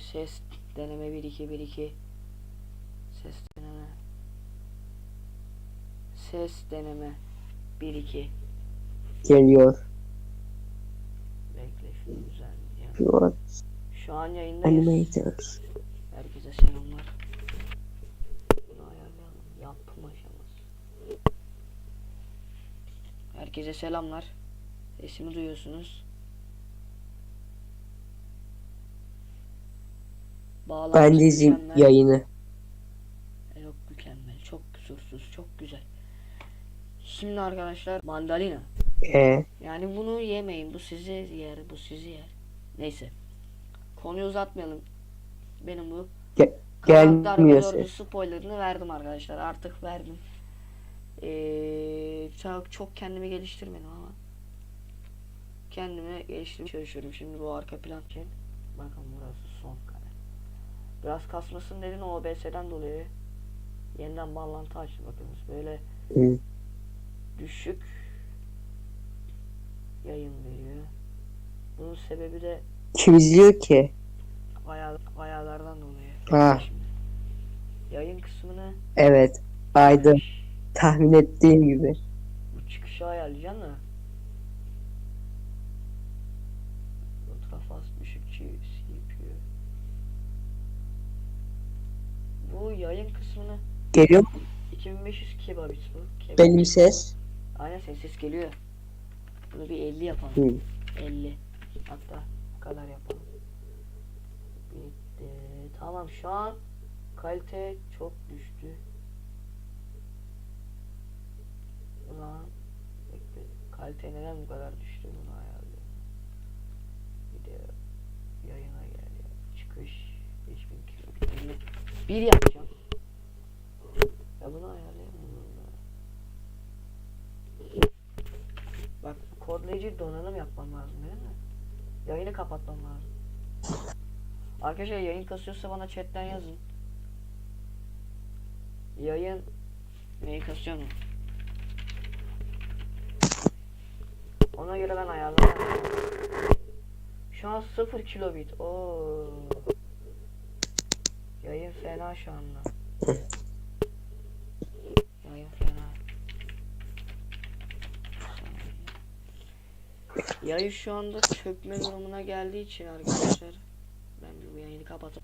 ses deneme 1 2 1 2 ses deneme ses deneme 1 2 Geliyor. bekle şunu düzenleyeceğim. Şu an yayındayız. Animator. Herkese selamlar. Bunu ayarlayalım. Yapım aşaması. Herkese selamlar. Sesimi duyuyorsunuz. Bağlantı Ben de izleyeyim mükemmel. yayını. Yok mükemmel. Çok kusursuz. Çok güzel. Şimdi arkadaşlar mandalina. Ee, Yani bunu yemeyin. Bu sizi yer. Bu sizi yer. Neyse. Konuyu uzatmayalım. Benim bu Ge- Karanlık gelmiyor Dark ses. spoilerını verdim arkadaşlar. Artık verdim. Ee, çok, çok kendimi geliştirmedim ama kendime geliştirmeye çalışıyorum. Şimdi bu arka plan için. Bakın burası son. Biraz kasmasın dedin OBS'den dolayı. Yeniden bağlantı açtım bakınız. Böyle Hı. düşük yayın veriyor. Bunun sebebi de Kim izliyor ki? ayar, ayarlardan dolayı. Ha. Şimdi yayın kısmını Evet. Aydın. Tahmin ettiğim gibi. Bu çıkışı ayarlayacaksın da. Ultrafast düşükçü CPU. Bu yayın kısmını Geliyor mu 2500 kilobit bu. Kilobit. benim ses? Aynen senin ses geliyor. Bunu bir 50 yapalım. Hı. 50. Hatta bu kadar yapalım. Bitti. Tamam şu an kalite çok düştü. Zaman bekle. Kalite neden bu kadar düştü bunu ayarlayalım. Video yayına gel ya. Çıkış 5000 kilobit. Bir yapacağım. Ya bunu ayarlayamıyorum ya. Bak kodlayıcı donanım yapmam lazım değil mi? Yayını kapatmam lazım. Arkadaşlar yayın kasıyorsa bana chatten yazın. Yayın neyi kasıyor mu? Ona göre ben ayarlarım. Şu an 0 kilobit. Oo. Fena şu anda. Yayın fena. Yayın şu anda çökme durumuna geldiği için arkadaşlar ben bu yayını kapatıp